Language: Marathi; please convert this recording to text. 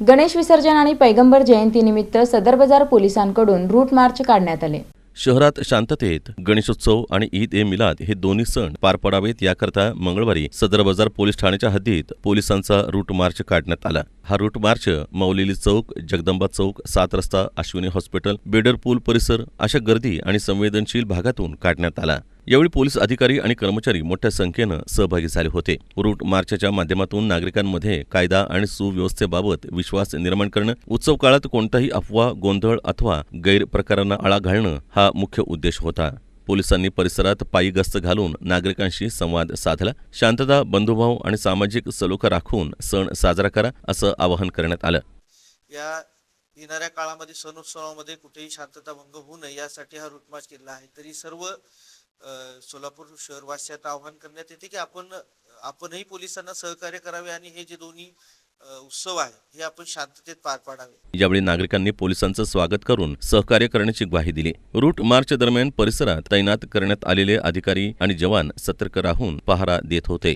गणेश विसर्जन आणि पैगंबर जयंतीनिमित्त सदर बाजार पोलिसांकडून रूट मार्च काढण्यात आले. शहरात शांततेत गणेशोत्सव आणि ईद ए मिलाद हे दोन्ही सण पार पडावेत याकरता मंगळवारी सदर बाजार पोलीस ठाण्याच्या हद्दीत पोलिसांचा रूट मार्च काढण्यात आला. हा रूट मार्च मौलेली चौक जगदंबा चौक सात रस्ता अश्विनी हॉस्पिटल बेडर पूल परिसर अशा गर्दी आणि संवेदनशील भागातून काढण्यात आला. यावेळी पोलीस अधिकारी आणि कर्मचारी मोठ्या संख्येनं सहभागी झाले होते. रूट मार्चच्या माध्यमातून नागरिकांमध्ये कायदा आणि सुव्यवस्थेबाबत विश्वास निर्माण करणं उत्सव काळात कोणताही अफवा गोंधळ अथवा गैरप्रकारांना आळा घालणं हा मुख्य उद्देश होता. पोलिसांनी परिसरात पायी गस्त घालून नागरिकांशी संवाद साधला. शांतता बंधुभाव आणि सामाजिक सलोखा राखून सण साजरा करा असं आवाहन करण्यात आलं. या येणाऱ्या काळामध्ये सण उत्सवामध्ये कुठेही शांतता भंग होऊ नये यासाठी हा रूट मार्च केला आहे. तरी सर्व सोलापूर शहरवासियांना आवाहन करण्यात येते की आपण आपणही पोलिसांना सहकार्य करावे आणि हे जे दोन्ही उत्सव आहे हे आपण शांततेत पार पाडावे. यावेळी नागरिकांनी पोलिसांचं स्वागत करून सहकार्य करण्याची ग्वाही दिली रूट मार्च दरम्यान परिसरात तैनात करण्यात आलेले अधिकारी आणि जवान सतर्क राहून पहारा देत होते.